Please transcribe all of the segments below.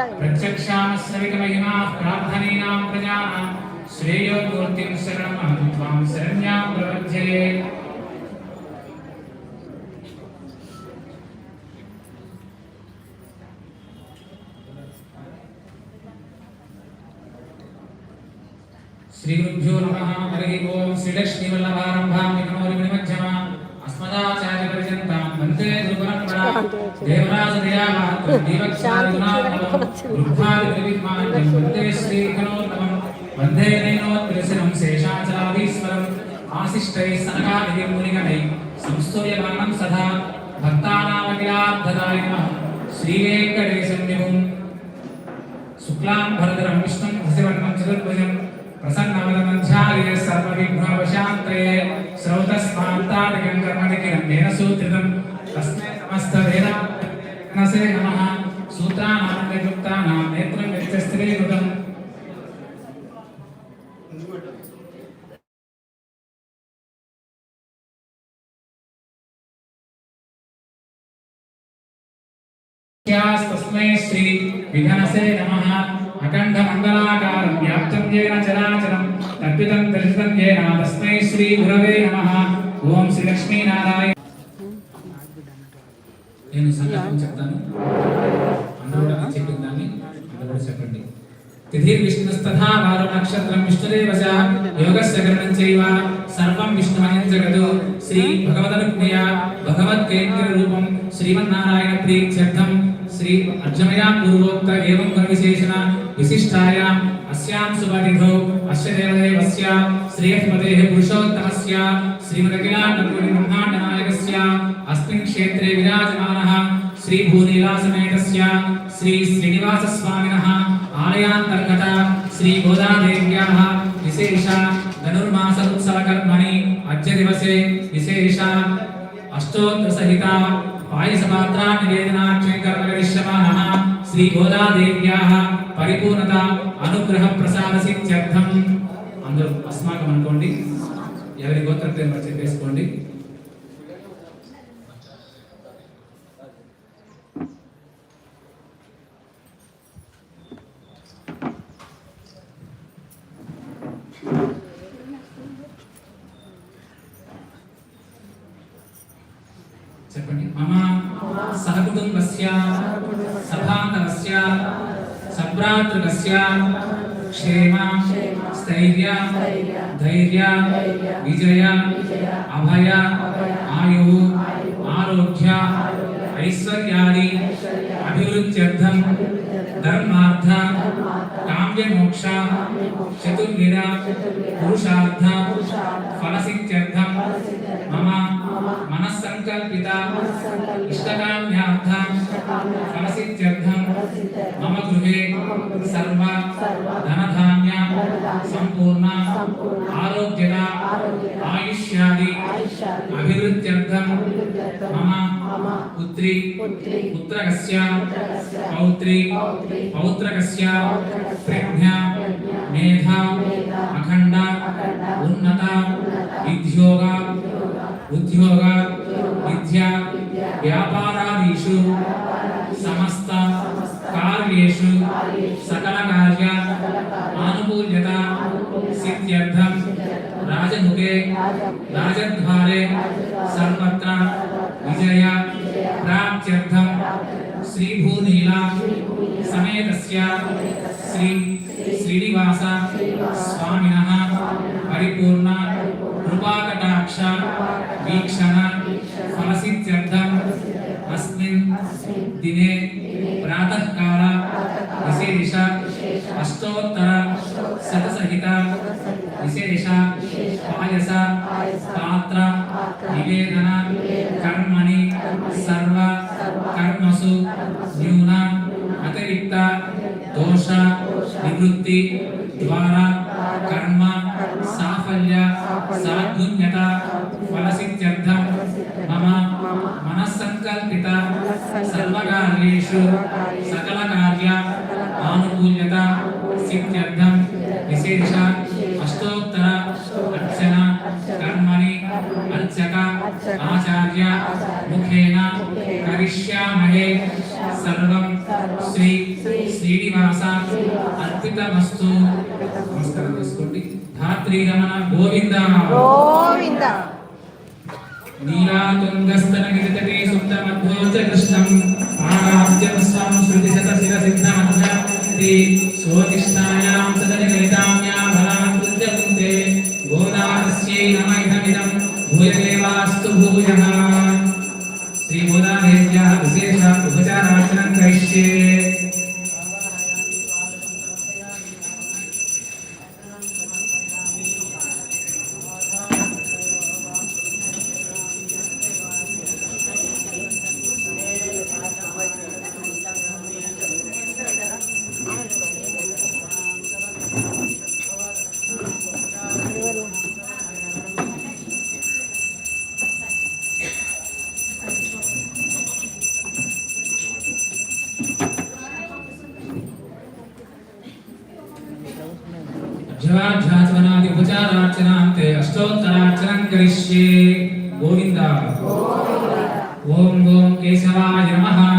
प्रत्यक्षामस्रविकमहिमा प्रार्थनीनां प्रजानां श्रेयो मूर्तिं शरणमहं त्वां शरण्यां प्रपद्ये श्रीगुरुभ्यो नमः हरिः ओम् श्रीलक्ष्मीवल्लभारम्भां అస్మదాచార్య పర్యంతం వందే ధ్రువరత్మణ దేవరాజ దయామహత్వ దీవక్షారుణామృత్మాదివిమానం వందే శ్రీకణోత్తమం వందే నేనోత్రిశనం శేషాచలాదీశ్వరం. ఆశిష్టై సనకాది మునిగణై సంస్తూయ బాణం సదా భక్తానామఖిలార్థదాయ శ్రీవేంకటేశం శుక్లాం భరదరం విష్ణుం హసివర్ణం చతుర్భుజం. ప్రసన్నమనంచార్య సర్వవిఘ్నవశాంతయే శ్రౌతస్మాంతాదికం కర్మదికం నేన సూత్రితం తస్మై సమస్త వేదానసే నమః సూత్రానాం నియుక్తానాం నేత్రం నిత్యస్త్రీకృతం తస్మై శ్రీ విఘనసే నమః అఖండ మంగళాకారం వ్యాప్తం ఏన చరాచరం తప్పితం దర్శితం ఏన తస్మై శ్రీ గురవే నమః. ఓం శ్రీ లక్ష్మీనారాయణ నేను సంకల్పం చెప్తాను. అందరూ చెప్పిన దాన్ని అందరూ చెప్పండి. తిథిర్విష్ణుస్తథా వారుణక్షత్రం విష్ణుదేవశ యోగస్య కరణం చైవ సర్వం విష్ణుమయం జగదు. శ్రీ భగవదనుజ్ఞయ భగవద్కేంద్ర రూపం శ్రీమన్నారాయణ ప్రీత్యర్థం. श्री अर्जुनया पूर्वोक्त एवं गुणविशेषण विशिष्टायाम् अस्यां सुपरिधौ अस्य देवदेवस्य श्रेयस्पतेः पुरुषोत्तमस्य श्रीमदखिलाण्डपूर्णब्रह्माण्डनायकस्य अस्मिन् क्षेत्रे विराजमानः श्री भूनिलासमेतस्य श्रीभूनीलासमेतस्य श्रीश्रीनिवासस्वामिनः आलयान्तर्गत श्री श्रीबोधादेव्याः विशेष धनुर्मास उत्सवकर्मणि अद्य दिवसे विशेष अष्टोत्तरसहिता విశేష ధనుర్మాస ఉత్సవ పాయస పాత్రా నివేదనాఖ్యం కర్మ కరిష్యమానः శ్రీ గోదాదేవ్యాः పరిపూర్ణత అనుగ్రహ ప్రసాద సిద్ధ్యర్థం. అందరూ అస్మాకం అనుకోండి. ఎవరి గోత్రం పేరు చెప్పేసుకోండి. भ्रातृकस्य क्षेम, स्थैर्य, धैर्य, विजय, अभय, आयु, आरोग्य ऐश्वर्यादि अभिवृद्ध्यर्थं धर्मार्थ, काम्यमोक्ष, चतुर्विध, पुरुषार्थ फलसिद्ध्यर्थं मम मनस्सङ्कल्पिता इष्टकाम्यार्थ फलसिद्ध्यर्थं ఫలసిద్ధ్యర్థం మమ గృహే సర్వ ధనధాన్య సంపూర్ణ ఆరోగ్యత ఆయుష్యాది అభివృద్ధ్యర్థం మమ పుత్రి పుత్రకస్య పౌత్రి పౌత్రకస్య ప్రజ్ఞ మేధ అఖండ ఉన్నత విద్యోగ ఉద్యోగ సకల కార్య ఆనుకూల్యత సిద్ధ్యర్థం రాజముఖే రాజద్వారే అష్టోత్తర శతసహిత విశేష పాయస పాత్ర నివేదన కర్మణి సర్వ కర్మసు న్యూన అతిరిక్త దోష నివృత్తి ద్వారా కర్మ సాఫల్య సాధున్యత ఫలసిద్ధ్యర్థం మమ మనస్సంకల్పిత సర్వకార్యేషు ఇత్యర్థం విశేష అష్టోత్తర అర్చన కర్మని అర్చక ఆచార్య ముఖేన కరిష్యామహే సర్వం శ్రీ శ్రీనివాస అర్పిత వస్తు నమస్కారం చేసుకోండి. ధాత్రీ రమణ గోవింద. గోవింద. నీలాతుంగస్తన గిరితటే సుప్త మధ్వోచ కృష్ణం ఆరాధ్యం స్వామి శృతి శత శిర సిద్ధ మధ్య भवन्ति सोनिष्ठायां सदनिवेदाम्यां फलाकृत्य पुन्ते गोदानस्यै नम इदमिदं भूयदेवास्तु भूयः श्रीगोदादेव्याः विशेषान् उपचाराचनं करिष्ये ఓం ఓం కేశవాయ నమః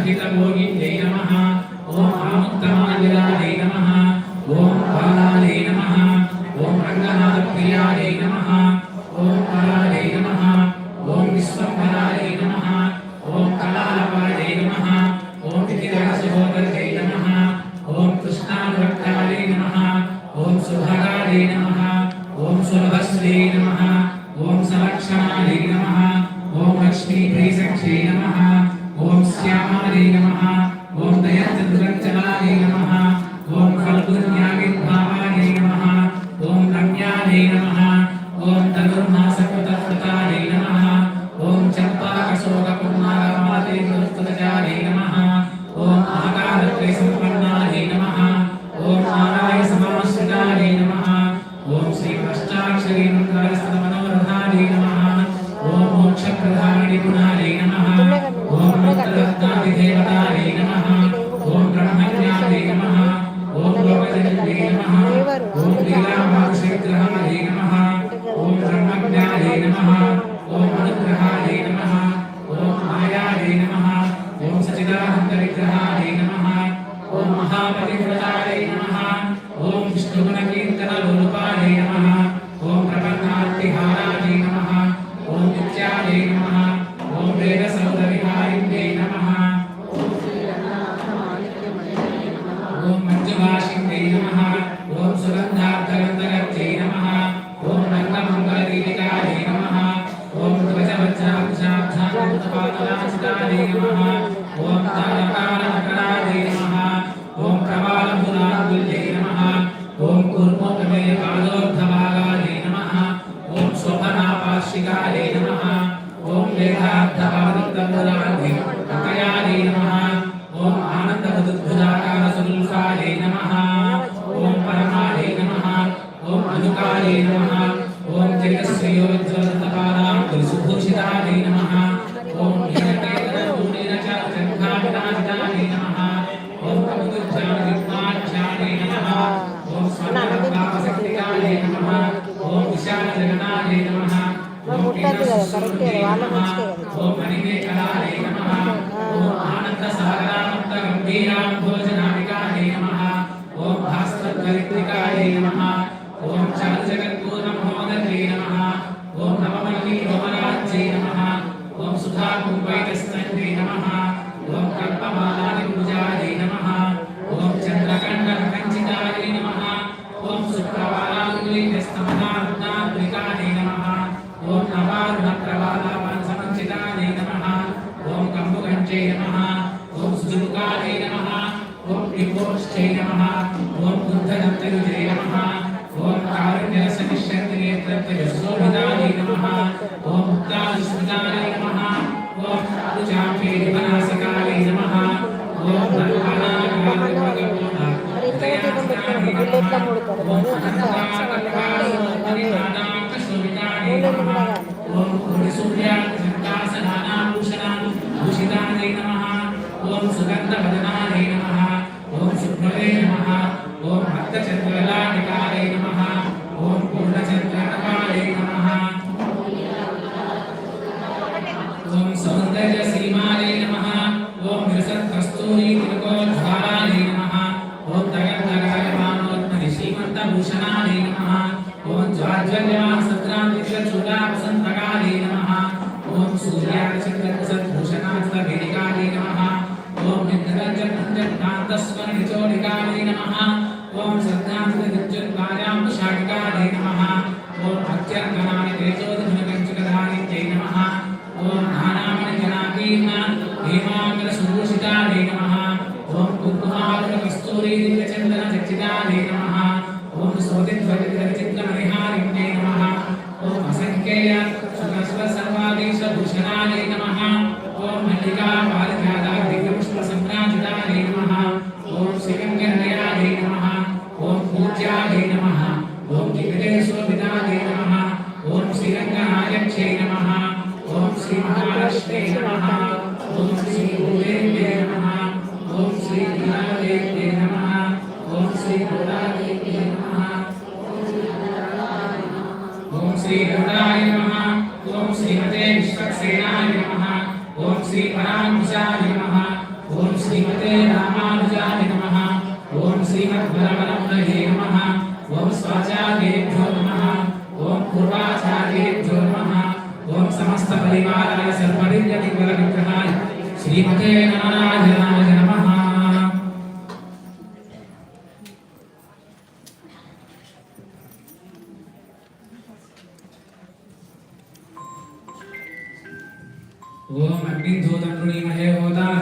सहितं योगिभ्यै नमः ॐ आमुक्तमालिरायै नमः सूर्याणशक्तासनानाभूषणानुभूषितानै नमः। ॐ सुगन्धभजनायै नमः। ॐ शुभ्रवे नमः।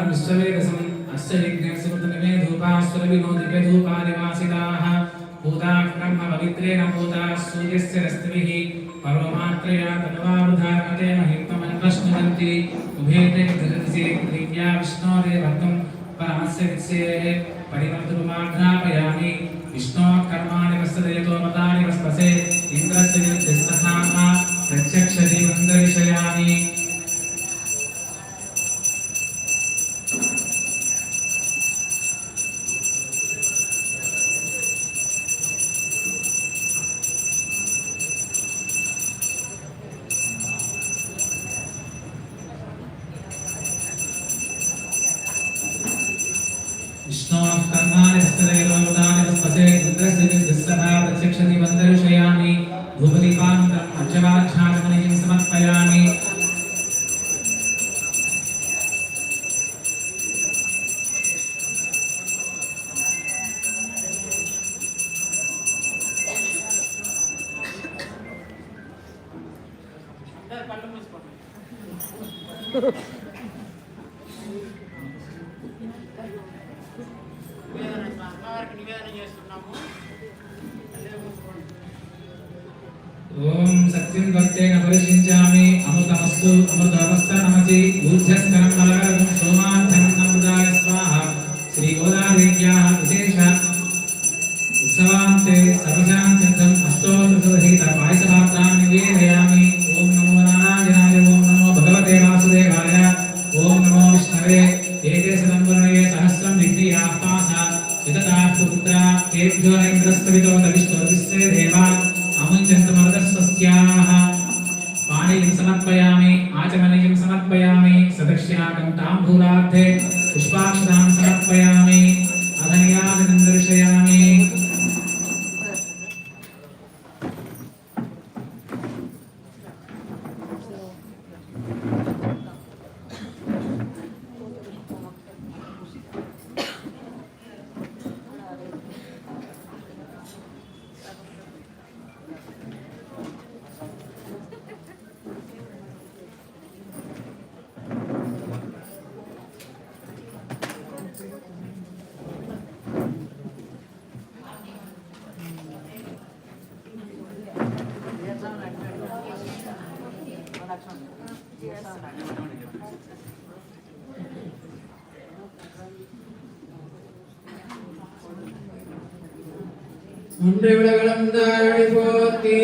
विश्ववे रसम् अस्य यज्ञस्मृतमे धूपास्वरविनोदिके धूपानिवासिताः भूताः कर्म पवित्रेण भूताः सूर्यस्य रस्तिभिः पर्वमात्रया तन्वावधारमते महिमन्वश्नुवन्ति उभे ते गृहसि दिव्या विष्णोरेवत्वं परमस्य वित्सेः परिवर्तनमाघ्रापयामि विष्णोः कर्माणि वस्तदेतो मतानि वस्तसे इन्द्रस्य विरुद्धः प्रत्यक्षजीवन्तविषयाणि विष्णो कर्माणि प्रत्यक्षति वन्दर्शयामि भूपदीपान् ब्रह्मचवान् ఓం సత్యం భక్తేన పరిశించామి అమృతమస్తు అమృతవస్థ నమసి ఊర్ధ్యస్కరం కలగరం సోమార్థం అమృతాయ స్వాహ. శ్రీ గోదాదేవ్యాః serían ஒன்று விட விளந்தாழி போத்தே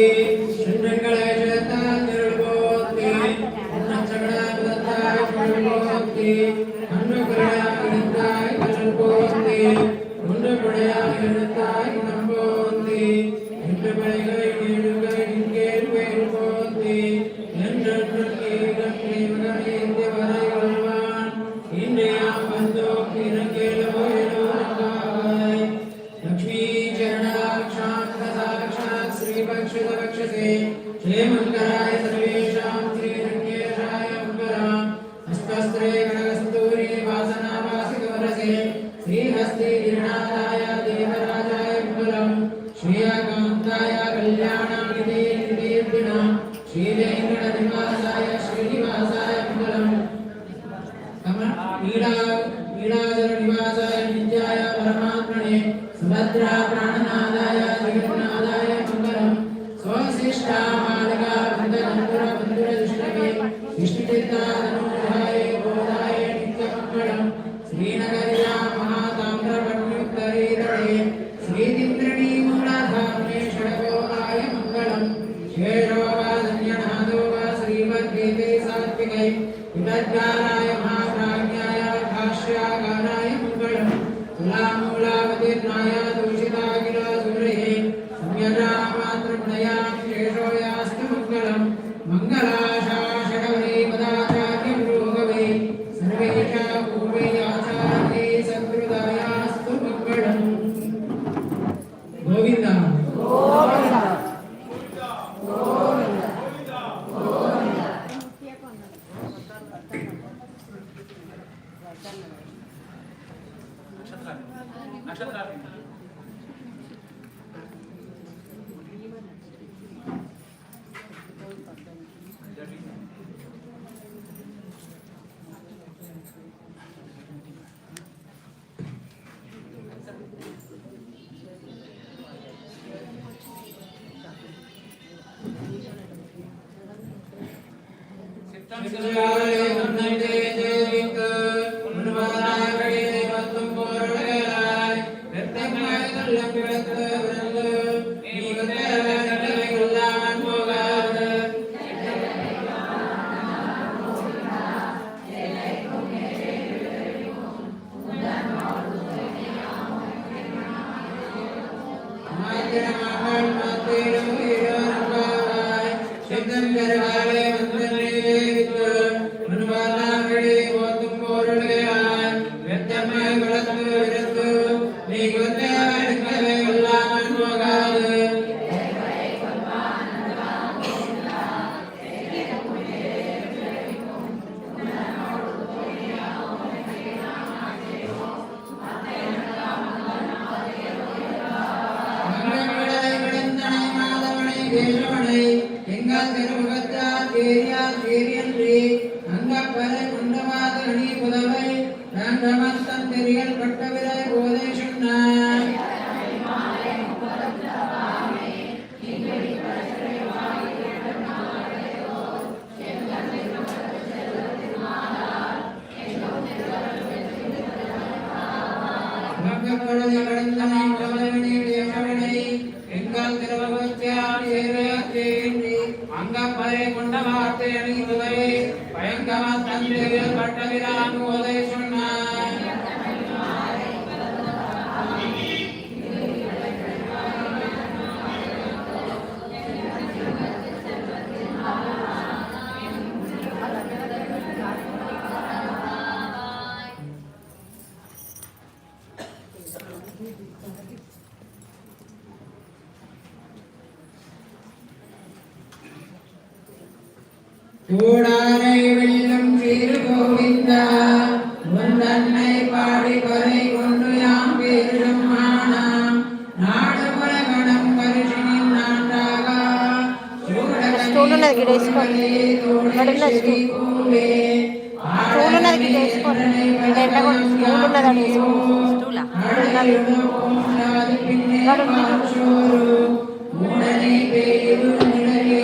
विदज्ञानाय महाप्राज्ञाय भाष्यागानाय मङ्गलम् तुलामूलावतीर्णाय दूषितागिलसुरहे संयजामात्रप्रणया Gracias. கைலால் தேவியன்றே அங்கப்பதை கொண்டவாது அணிய புதவை நான் ரமஸ்தன் தெரியல் பட்டவிரை போதை சொன்னாய் പിന്നെ മാഷൂരു മുടനെ പേരു മുടലേ